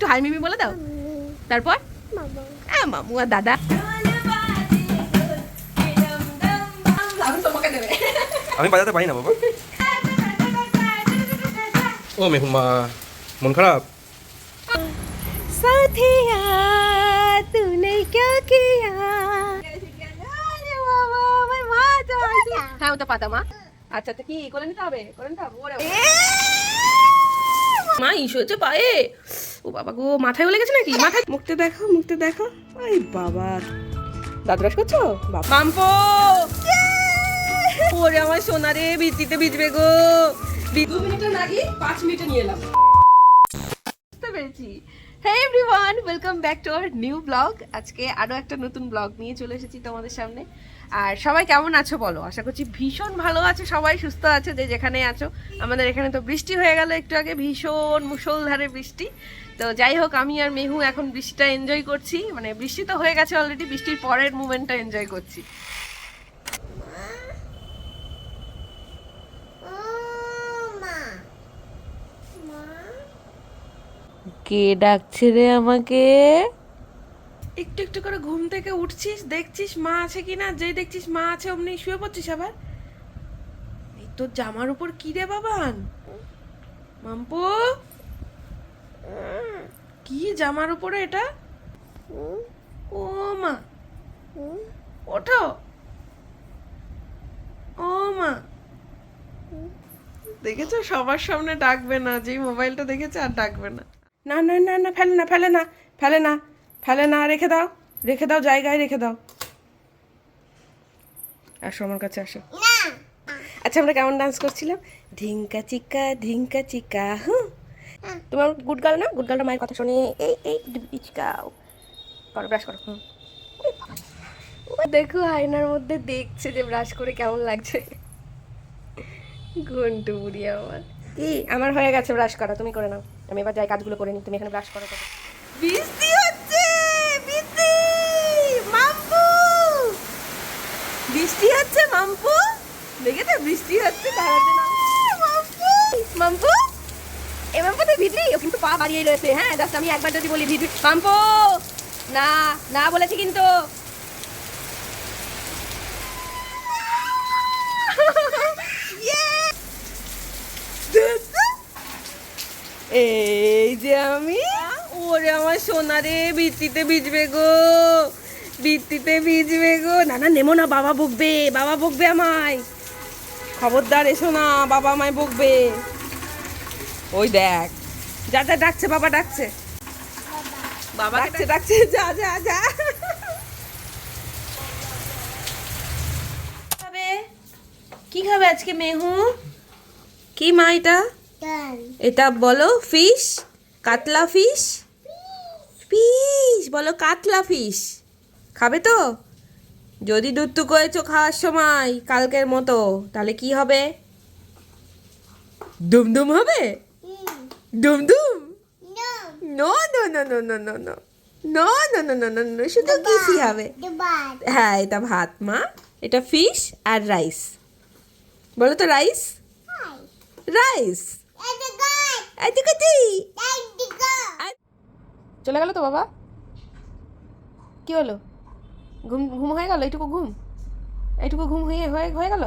একটু হাই মিমি বলে দাও। তারপর? হ্যাঁ মামু আর দাদা। আমি বাজাতে পারি না বাবা। ও মেহুমা মন খারাপ? সাথিয়া তুনে ক্যা কিয়া? হ্যাঁ ওটা পাতা মা। আচ্ছা তো কি করে নিতে হবে? করে নিতে হবে মা ইস্যু হচ্ছে পায়ে। ও বাবা গো মাথায় গলে গেছে নাকি? মাথায় মুখতে দেখো মুখতে দেখো। ওই বাবা। ব্রাশ করছ? বাবা মাম্পো! ওরে আমার সোনা রে বৃষ্টিতে ভিজবে গো। দু মিনিটে নাকি পাঁচ মিনিটে নিয়ে এলাম। বুঝতে পেরেছি। Hey everyone welcome back to our new blog আজকে আরও একটা নতুন ব্লগ নিয়ে চলে এসেছি তোমাদের সামনে। আর সবাই কেমন আছো বলো? আশা করছি ভীষণ ভালো আছে সবাই সুস্থ আছে যে যেখানে আছো। আমাদের এখানে তো বৃষ্টি হয়ে গেল একটু আগে ভীষণ মুষলধারে বৃষ্টি। তো যাই হোক আমি আর মেহু এখন বৃষ্টিটা এনজয় করছি। মানে বৃষ্টি তো হয়ে গেছে অলরেডি বৃষ্টির পরের মুমেন্টটা এনজয় করছি। কে ডাকছে রে আমাকে? একটু একটু করে ঘুম থেকে উঠছিস দেখছিস মা আছে কিনা? যেই দেখছিস মা আছে অমনি শুয়ে পড়ছিস আবার? এই তোর জামার উপর কি রে বাবান? মাম্পু? কি জামার উপরে এটা? ও মা। ওঠো। ও মা। দেখেছ? সবার সামনে ডাকবে না। যেই মোবাইলটা দেখেছে আর ডাকবে না। না না না না ফেলে না ফেলে না ফেলে না ফেলে না রেখে দাও রেখে দাও জায়গায় রেখে দাও। আসো আমার কাছে আসো। আচ্ছা আমরা কেমন ডান্স করছিলাম? ধিঙ্কা চিকা ধিঙ্কা চিকা হুম? তোমার গুড গার্ল না? গুড গার্লটা মায়ের কথা শুনে এই এই চিকাও করো ব্রাশ করো। হুম। দেখো আয়নার মধ্যে দেখছে যে ব্রাশ করে কেমন লাগছে। ঘন্টু বুড়ি আমার। কি? আমার হয়ে গেছে ব্রাশ করা। তুমি করে নাও। আমি এবার যাই কাজগুলো করে নিই তুমি এখানে ব্রাশ করো। তো। বৃষ্টি হচ্ছে! বৃষ্টি! মাম্পু! বৃষ্টি হচ্ছে মাম্পু! দেখেছ? বৃষ্টি হচ্ছে তাড়াতাড়ি নাও। মাম্পু মাম্পু এ মাম্পু তুই ভিজলি ও কিন্তু পা বাড়িয়ে রয়েছে। হ্যাঁ জাস্ট আমি একবার যদি বলি ভিজলি মাম্পু না না বলেছি কিন্তু। এই যে আমি। ওরে আমার সোনা রে বৃত্তিতে ভিজবে গো। বৃত্তিতে ভিজবে গো। না না, নেমো না, বাবা বকবে বাবা বকবে আমায়। খবরদার এসো না, বাবা আমায় বকবে। ওই দেখ যা যা ডাকছে বাবা ডাকছে। বাবা ডাকছে ডাকছে যা যা যা। খাবে? কি খাবে আজকে মেহু? কি মা এটা? এটা বলো ফিশ? কাতলা ফিশ? ফিশ বলো কাতলা ফিশ। খাবে তো? যদি দুত্তু করেছ খাওয়ার সময় কালকের মতো তাহলে কি হবে? দুমদুম হবে? দুমদুম no no no no no no no no no no no no no শুধু কিসি হবে হ্যাঁ এটা ভাত মা এটা ফিশ আর রাইস বলো তো রাইস রাইস চলে গেল তো বাবা কি হলো ঘুম ঘুম হয়ে গেল এইটুকু ঘুম এইটুকু ঘুম হয়ে হয়ে হয়ে গেল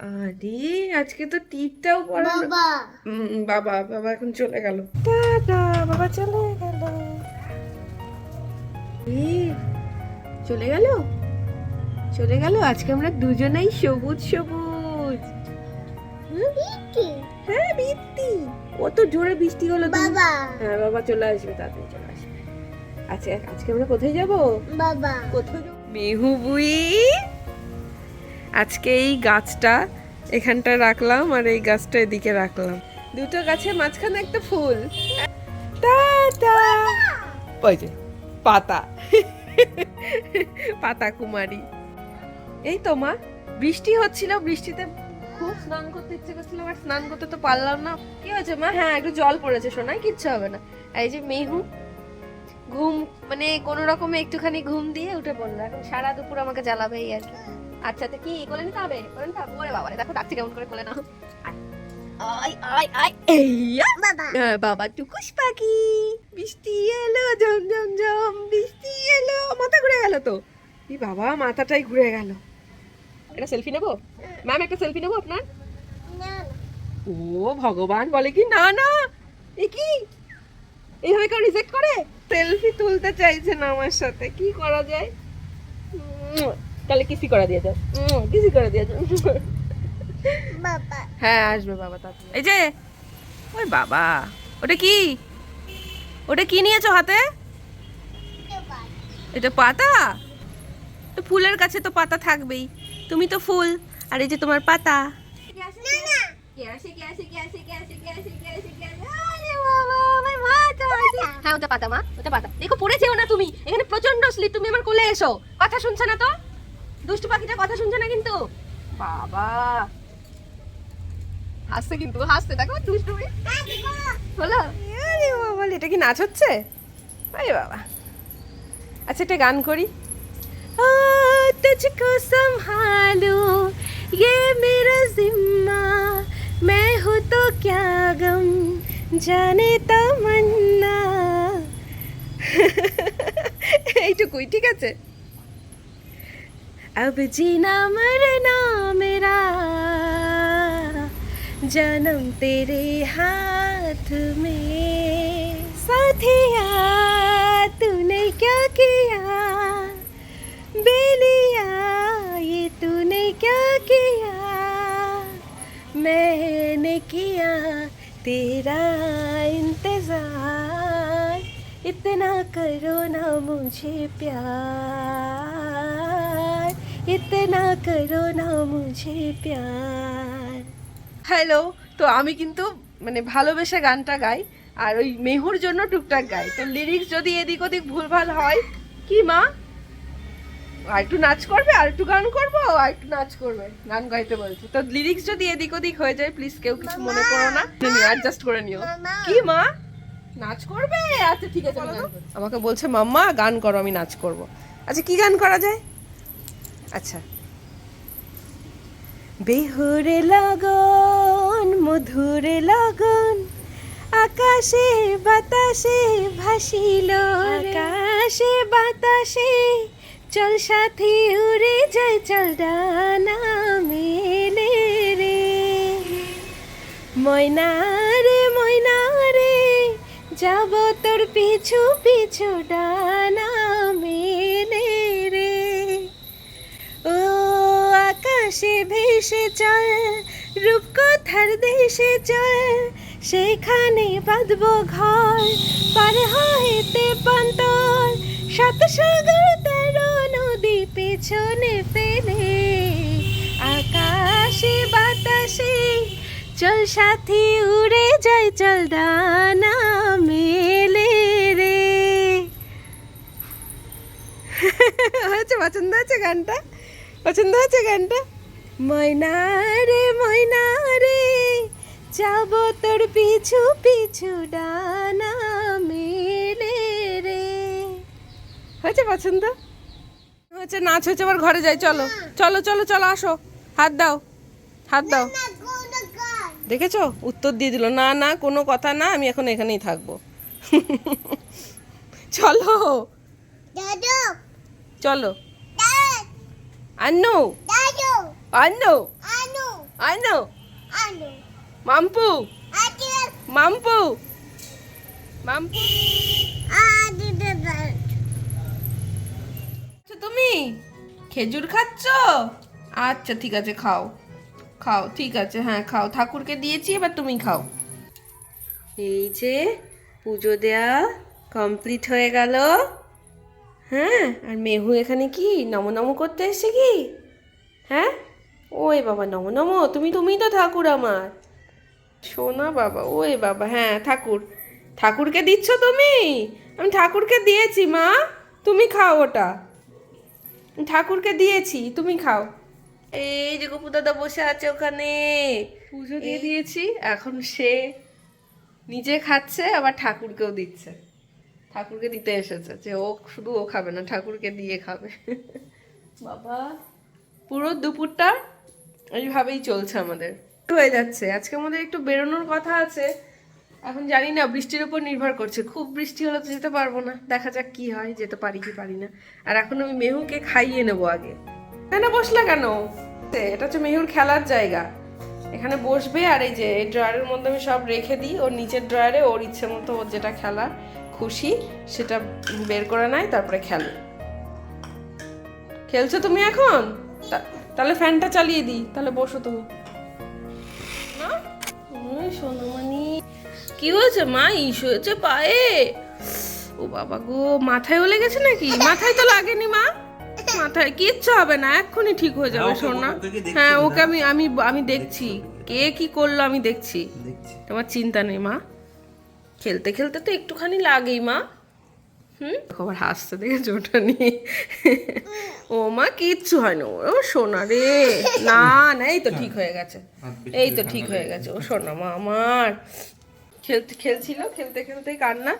আরে আজকে তো টিপটাও পড়া হুম, বাবা। বাবা এখন চলে গেল। টাটা বাবা চলে গেল। চলে গেল? চলে গেল? আজকে আমরা দুজনেই সবুজ সবুজ? হ্যাঁ বৃষ্টি কত জোরে বৃষ্টি হলো বাবা। হ্যাঁ বাবা চলে আসবে তাড়াতাড়ি চলে আসবে। আচ্ছা আজকে আমরা কোথায় যাব? বাবা। কোথায় মেহু বুই। আজকে এই গাছটা এখানটা রাখলাম আর এই গাছটা এদিকে রাখলাম। দুটো গাছের মাঝখানে একটা ফুল। ওই যে পাতা। পাতা কুমারী। এই তো মা বৃষ্টি হচ্ছিল বৃষ্টিতে খুব স্নান করতে ইচ্ছে করছিল আর স্নান করতে তো পারলাম না। কি হয়েছে মা? হ্যাঁ একটু জল পড়েছে শোনায় কিচ্ছু হবে না। এই যে মেহু ঘুম মানে কোনো রকমে একটুখানি ঘুম দিয়ে উঠে পড়ল। এখন সারা দুপুর আমাকে জ্বালাবে এই আর কি। আচ্ছা তো কি কোলে নিতে হবে কোলে নিতে হবে বাবা রে, দেখো ডাকছে কেমন করে কোলে নাও আয় আয় আয় এই বাবা। টুকুস পাখি। বৃষ্টি এলো ঝম ঝম ঝম বৃষ্টি এলো। মাথা ঘুরে গেল তো। এই বাবা মাথাটাই ঘুরে গেল। একটা সেলফি নেব? ম্যাম একটা সেলফি নেব আপনার? ও ভগবান বলে কি? না না। এ কি? এইভাবে কেউ রিজেক্ট করে? সেলফি তুলতে চাইছে না আমার সাথে। কি করা যায়? তাহলে কিসি করা দিয়ে যাও? কিসি করে দিয়ে যাও? হ্যাঁ আসবে বাবা তাড়াতাড়ি। এই যে ওই বাবা ওটা কি? ওটা কি নিয়েছো হাতে? এটা পাতা। তো ফুলের কাছে তো পাতা থাকবেই। তুমি তো ফুল আর এই যে তোমার পাতা। হ্যাঁ ওটা পাতা মা ওটা পাতা। দেখো পড়েছেও না তুমি। এখানে প্রচণ্ড স্লিপ তুমি আমার কোলে এসো। কথা শুনছে না তো? দুষ্টু পাখিটা কথা শুনছে না কিন্তু বাবা হাসছে কিন্তু হাসছে দেখো দুষ্টু হলো আরে বাবা এটা কি নাচ হচ্ছে আরে বাবা আচ্ছা একটা গান করি आ, तुझको संभालू ये मेरा जिम्मा मैं हूँ तो क्या गम जाने तमन्ना এইটুকুই ঠিক আছে अब जीना मरना मेरा। जन्म तेरे हाथ में। साथिया, तूने क्या किया? बेलिया, ये तूने क्या किया? मैंने किया तेरा इंतज़ार। इतना करो ना मुझे प्यार। ইতনা করো না মুঝে প্যার হ্যালো তো আমি কিন্তু মানে ভালোবেসে গানটা গাই আর ওই মেহুর জন্য টুকটাক গাই। তো লিরিক্স যদি এদিক ওদিক ভুলভাল হয় কি মা? আর একটু নাচ করবে আর একটু গান করব আর একটু নাচ করবে। গান গাইতে বলছি। তো লিরিক্স যদি এদিক ওদিক হয়ে যায় প্লিজ কেউ কিছু মনে করো না। অ্যাডজাস্ট করে নিও। কি মা? নাচ করবে? আচ্ছা ঠিক আছে আমাকে বলছে মাম্মা গান করো আমি নাচ করব। আচ্ছা কি গান করা যায়? আচ্ছা। বেহুরে লগন, মধুরে লগন, আকাশে বাতাসে ভাসিল আকাশে বাতাসে চল সাথী উড়ে যাই চল ডানা মেলে রে। ময়না রে রে, যাব তোর পিছু পিছু ডানা ভেসে চল, রূপকথার দেশে চল, সেখানে বাঁধব ঘর, পার হইতে পান্তর সাত সাগর তেরো নদী পেছনে ফেলে, আকাশে বাতাসে চল সাথী, উড়ে যাই চল ডানা মেলে রে। হয়েছে পছন্দ হয়েছে গানটা? পছন্দ হয়েছে গানটা? ময়না রে ময়না রে যাব তোর পিছু পিছু ডানা মেলে রে। হয়েছে পছন্দ? হচ্ছে নাচ হচ্ছে আবার ঘরে যাই চলো। চলো চলো চলো আসো। হাত দাও হাত দাও। দেখেছ? উত্তর দিয়ে দিল না না কোনো কথা না আমি এখন এখানেই থাকব। চলো। চলো। আন্নু আন্নু আন্নু মাম্পু মাম্পু মাম্পু তুমি খেজুর খাচ্ছ আচ্ছা ঠিক আছে খাও. খাও ঠিক আছে হ্যাঁ খাও। ঠাকুরকে দিয়েছি এবার তুমি খাও। এই যে পুজো দেয়া কমপ্লিট হয়ে গেল। হ্যাঁ আর মেহু এখানে কি নম নম করতে এসছে কি? হ্যাঁ? ওই বাবা নম নম তুমি তুমিই তো ঠাকুর আমার। শোনা বাবা ওই বাবা হ্যাঁ ঠাকুর। ঠাকুরকে দিচ্ছ তুমি? আমি ঠাকুরকে দিয়েছি মা। তুমি খাও ওটা। ঠাকুরকে দিয়েছি তুমি খাও। এই যে গপু দাদা বসে আছে ওখানে। পুজো দিয়ে দিয়েছি এখন সে নিজে খাচ্ছে আবার ঠাকুরকেও দিচ্ছে। ঠাকুরকে দিতে এসেছে যে ও শুধু ও খাবে না, ঠাকুরকে দিয়ে খাবে। বাবা, পুরো দুপুরটা এইভাবেই চলছে আমাদের। হয়ে যাচ্ছে, আজকে আমাদের একটু বেরোনোর কথা আছে। এখন জানি না, বৃষ্টির উপর নির্ভর করছে। খুব বৃষ্টি হলে তো যেতে পারব না, দেখা যাক কি হয়, যেতে পারি কি পারি না। আর এখন আমি মেহুকে খাইয়ে নেব আগে। কেন বসলে কেন? এটা হচ্ছে মেহুর খেলার জায়গা। এখানে বসবে আর এই যে, এই ড্রয়ারের মধ্যে আমি সব রেখে দিই। ওর নিচের ড্রয়ারে ওর ইচ্ছে মতো ওর যেটা খেলা। খুশি সেটা বের করে নেয় তারপরে খেলে। খেলছো তুমি এখন? তাহলে ফ্যানটা চালিয়ে দিই তাহলে বসো তুমি। সোনামণি। কি হয়েছে মা? ইস হয়েছে পায়ে। ও বাবা গো মাথায় লেগেছে নাকি? মাথায় তো লাগেনি মা। মাথায় কিচ্ছু হবে না এক্ষুনি ঠিক হয়ে যাবে হ্যাঁ, সোনা। হ্যাঁ ওকে আমি আমি আমি দেখছি। কে কি করল আমি দেখছি। তোমার চিন্তা নেই মা। খেলতে খেলতে তো একটুখানি লাগেই, মা। হুম? আবার হাসতে দেখেছ ওটা নিয়ে। ও মা, কিচ্ছু হয় না ও সোনা রে। না না, এই তো ঠিক হয়ে গেছে। এই তো ঠিক হয়ে গেছে। ও সোনা মা আমার। খেলতে, খেলছিল, খেলতে খেলতে কান্না।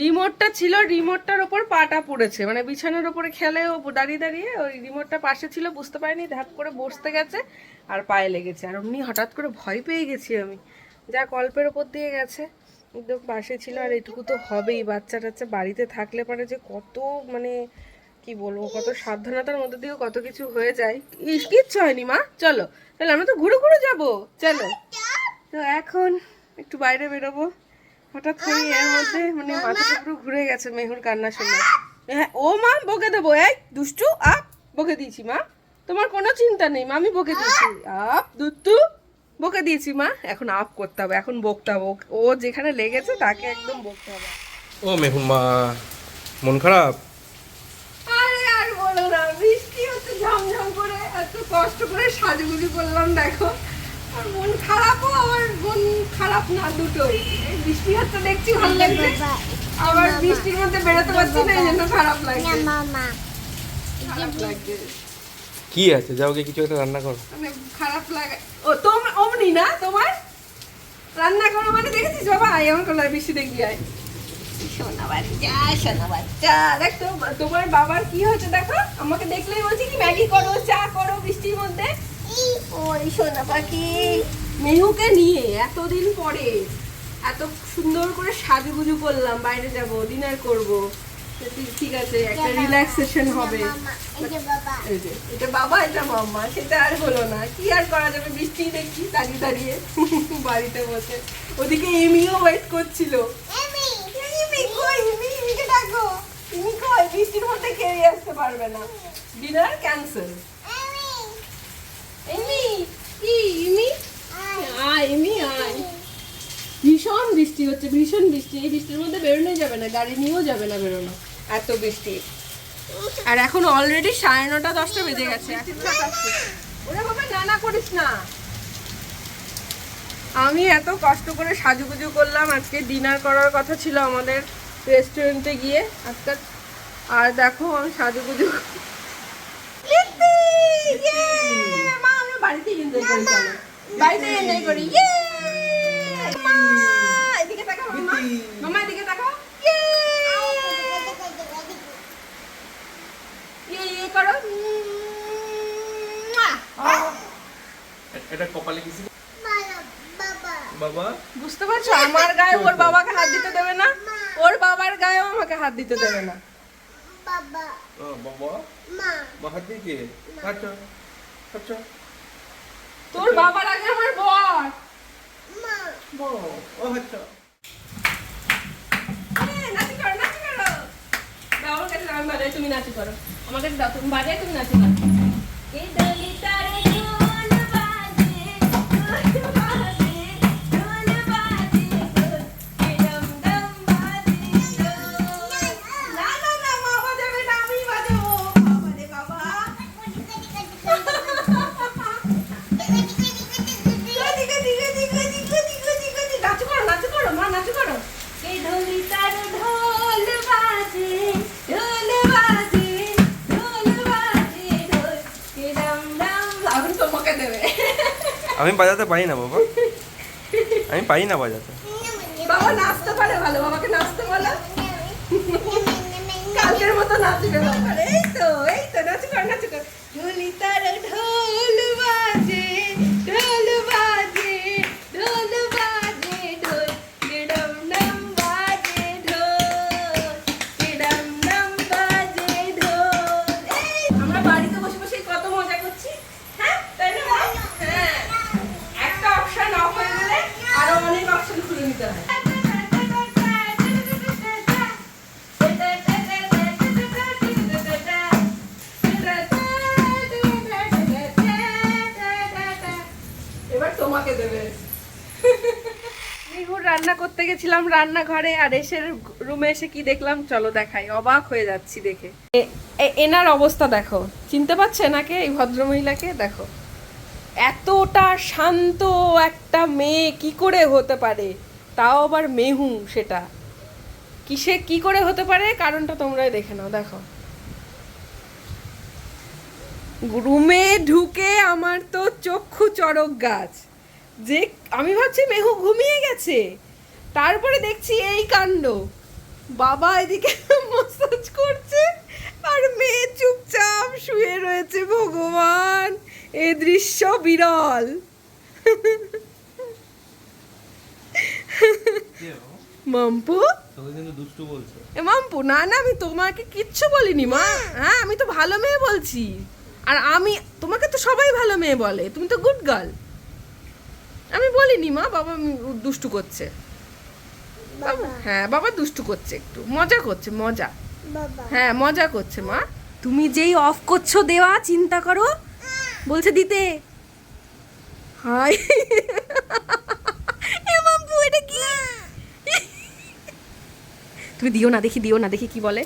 রিমোটটা ছিল, রিমোটটার ওপর পাটা পড়েছে। মানে বিছানার ওপরে খেলে ও দাঁড়িয়ে দাঁড়িয়ে ওই রিমোটটা পাশে ছিল, বুঝতে পারিনি ধ্যাপ করে বসতে গেছে আর পায়ে লেগেছে। আর অমনি হঠাৎ করে ভয় পেয়ে গেছি আমি। যা কল্পের ওপর দিয়ে গেছে। একদম পাশে ছিল আর এটুকু তো হবেই। বাচ্চা টাচ্চা বাড়িতে থাকলে পারে যে কত মানে কি বলব, কত সাবধানতার মধ্যে দিয়েও কত কিছু হয়ে যায়। কিচ্ছু হয়নি মা। চলো চলো আমরা তো ঘুরে ঘুরে যাব। চলো। তো এখন একটু বাইরে বেরোবো। হঠাৎ করে এর মধ্যে মানে মাথাটা পুরো ঘুরে গেছে মেহুর কান্না শুনে হ্যাঁ ও মা, বকে দেবো। এই, দুষ্টু, আপ, বকে দিয়েছি মা। তোমার কোনো চিন্তা নেই মা, আমি বকে দিয়েছি। আপ দুত্তু বকে দিয়েছি মা। এখন আপ করতে হবে এখন বকতে হবে ও- যেখানে লেগেছে তাকে একদম বকতে হবে। ও মেহুর মা মন খারাপ? আরে আর বলো না বৃষ্টি হচ্ছে ঝমঝম করে এত কষ্ট করে সাজুগুজু করলাম দেখো। আর মন খারাপও আবার মন খারাপ না দুটোই এই বৃষ্টি হচ্ছে দেখছি ভালো লাগছে। আবার বৃষ্টির মধ্যে বেরোতে পারছি না এই জন্য খারাপ লাগছে। খারাপ লাগছে। কি আছে? যাও গিয়ে কিছু একটা রান্না করো। খারাপ লাগে। ও তোমার অমনি না তোমার? রান্না করো মানে দেখেছিস বাবা? আমার কোলার বৃষ্টি দেখবি, আয়। দেখ তোমার বাবার হয়েছে দেখো? আমাকে দেখলেই বলছি কি, ম্যাগি করো, চা করো বৃষ্টির মধ্যে। ওই মেহুকে নিয়ে এতদিন পরে এত সুন্দর করে সাজুগুজু করলাম, বাইরে যাব, ডিনার করব। ঠিক আছে একটা রিল্যাক্সেশন হবে। এই যে, এটা বাবা এটা মাম্মা সেটা আর হলো না। কি আর করা যাবে? বৃষ্টি দেখছি দাঁড়িয়ে দাঁড়িয়ে বাড়িতে বসে। ওদিকে এমিও ওয়েট করছিল। বৃষ্টির মধ্যে আসতে পারবে না। ডিনার ক্যান্সেল এমি। কি ইমি আয়। আয়। ভীষণ বৃষ্টি হচ্ছে ভীষণ বৃষ্টি। এই বৃষ্টির মধ্যে বেরোনোই যাবে না গাড়ি নিয়েও যাবে না বেরোনো। এত বৃষ্টি আর এখন অলরেডি সাড়ে নটা দশটা বেজে গেছে ওরা নানা করিস না আমি এত কষ্ট করে সাজুগুজু করলাম আজকে ডিনার করার কথা ছিল আমাদের রেস্টুরেন্টে গিয়ে আজকে আর দেখো আমি সাজুগুজু! ইয়ে! বাড়িতেই enjoy করি চলো। বাড়িতেই করি। ইয়ে! মা, এদিকে তাকাও, মামা। এদিকে তাকাও। করো। এটা কপালে কিছু বাবা বুঝতে পারছ? আমার গায়ে ওর বাবাকে হাত দিতে দেবে না। ওর বাবার গায়েও আমাকে হাত দিতে দেবে না। ও বাবা? মা। হাত দিয়ে আচ্ছা আচ্ছা তোর বাবার আগে আমার বর। ও আচ্ছা এ, বাজাই, তুমি নাচি করো। আমার কাছে দাও তুমি বাজাই তুমি নাচি করো। আমি বাজাতে পারি না বাবা। আমি পারি না বাজাতে। বাবা, নাচতে পারে ভালো। বাবাকে নাচতে বলো। কালকের মতো নাচবে বাবা গেছিলাম রান্নাঘরে আর এসে রুমে এসে কি দেখলাম? চলো দেখাই। অবাক হয়ে যাচ্ছি দেখে। এনার অবস্থা দেখো। চিনতে পারছে এনাকে? এই ভদ্রমহিলাকে? দেখো। এতটা শান্ত একটা মেয়ে কি করে হতে পারে? তাও আবার মেহু সেটা। কিসে কি করে হতে পারে? কারণটা তোমরাই দেখে নাও। দেখো। রুমে ঢুকে আমার তো চক্ষু চড়ক গাছ। যে, আমি ভাবছি মেহু ঘুমিয়ে গেছে। তারপরে দেখছি এই কাণ্ড। বাবা এদিকে মাসাজ করছে আর মেয়ে চুপচাপ শুয়ে রয়েছে ভগবান! এ দৃশ্য বিরল। মাম্পু? দুষ্টু এ মাম্পু না না আমি তোমাকে কিচ্ছু বলিনি মা। হ্যাঁ আমি তো ভালো মেয়ে বলছি। আর আমি তোমাকে তো সবাই ভালো মেয়ে বলে তুমি তো গুড গার্ল আমি বলিনি মা বাবা দুষ্টু করছে। হ্যাঁ বাবা দুষ্টু করছে একটু। মজা করছে মজা। হ্যাঁ মজা করছে মা। তুমি যেই অফ করছ দেওয়া চিন্তা করো। বলছে দিতে। হাই মাম্পু এটা কি? তুমি দিও না দেখি দিও না দেখি কি বলে।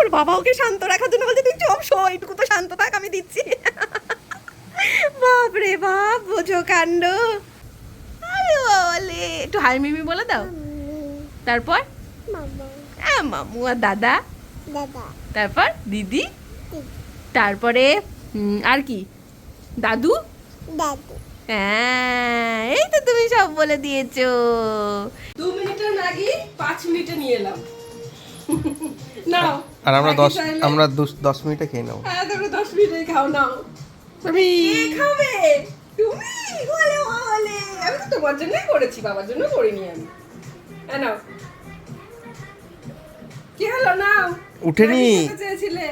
ওর বাবা ওকে শান্ত রাখার জন্য বলছে তুই চপ শো এইটুকু তো শান্ত থাক আমি দিচ্ছি। বাপ রে বাপ বোঝো কাণ্ড। আরে বলে একটু হাই মিমি বলে দাও। তারপর? হ্যাঁ মামু আর দাদা। তারপর? দিদি। তারপরে আর কি? দাদু? হ্যাঁ এই তো তুমি সব বলে দিয়েছ। দু মিনিটের ম্যাগি পাঁচ মিনিটে নিয়ে এলাম। নাও আর আমরা দশ আমরা দশ মিনিটে খেয়ে নেব হ্যাঁ তোমরা দশ মিনিটে খাও নাও। আমি কে খাবে? তুমি? বলে বলে আমি তো তোমার জন্যই করেছি বাবার জন্য করিনি আমি। হ্যাঁ নাও। কি হলো নাও। উঠেনি। চেয়েছিলে?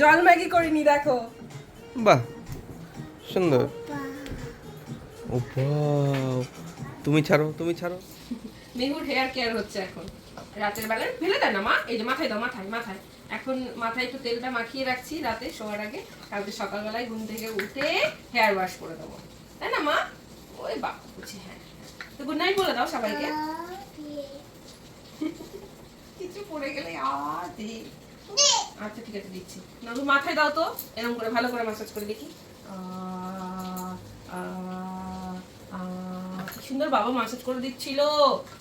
জল ম্যাগি করিনি দেখো। বাহ সুন্দর। ও তুমি ছাড়ো তুমি ছাড়ো। মেহুর হেয়ার কেয়ার হচ্ছে এখন। রাতের বেলায়। ফেলে দেয় না মা? এই যে মাথায় দাও মাথায় মাথায়। এখন মাথায় একটু তেলটা মাখিয়ে রাখছি রাতে শোয়ার আগে। কালকে সকালবেলায় ঘুম থেকে উঠে হেয়ার ওয়াশ করে দেবো। তাই না মা? ওই বাবা বুঝি হ্যাঁ। তো গুড নাইট বলে দাও সবাইকে। কিছু পড়ে গেলে আর আচ্ছা ঠিক আছে দিচ্ছি। না মাথায় দাও তো এরকম করে ভালো করে মাসাজ করে দেখি। আহ, আহ, আহ, কি সুন্দর বাবা মাসাজ করে দিচ্ছিল।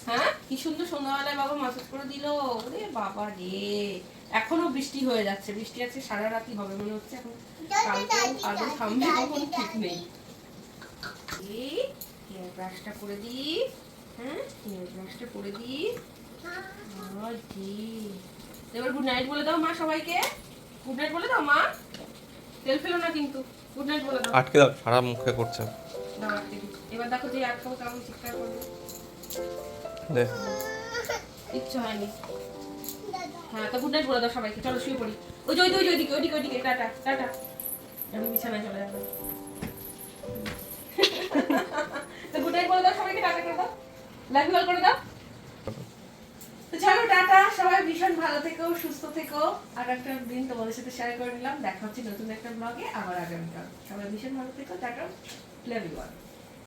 হ্যাঁ? কি সুন্দর সন্ধ্যাবেলায় বাবা মাসাজ করে দিল। ওরে বাবা রে। এখনও বৃষ্টি হয়ে যাচ্ছে বৃষ্টি আছে সারা রাতি হবে মনে হচ্ছে এখন কালকেও আদৌ থামবে কখন ঠিক নেই। এই হেয়ার ব্রাশটা করে দিই হ্যাঁ হেয়ার ব্রাশটা করে দিই এবার গুড নাইট বলে দাও মা সবাইকে। গুড নাইট বলে দাও মা। তেল ফেলো না কিন্তু। গুড নাইট বলে দাও। আটকে দাও সারা মুখে করছে। দাও আটকে দিই। এবার দেখো যে আটকাবো কেমন চিৎকার করবে দে। কিচ্ছু হয়নি। হ্যাঁ তো গুড নাইট বলে দাও সবাইকে। চলো, শুয়ে পড়ি। ওই যে, ওই ওই ওইদিকে ওইদিকে ওইদিকে টাটা টাটা। আমি বিছানায় চলে যাব। তো গুড নাইট বলে দাও সবাইকে, টাটা করে দাও। লাইভ কল করে দাও। তো চলো, টাটা, সবাই ভীষণ ভালো থেকো, সুস্থ থেকো। আর একটা দিন তোমাদের সাথে শেয়ার করে নিলাম। দেখা হচ্ছে নতুন একটা ব্লগে আবার আগামীকাল। সবাই ভীষণ ভালো থেকো, টাটা লাভ ইউ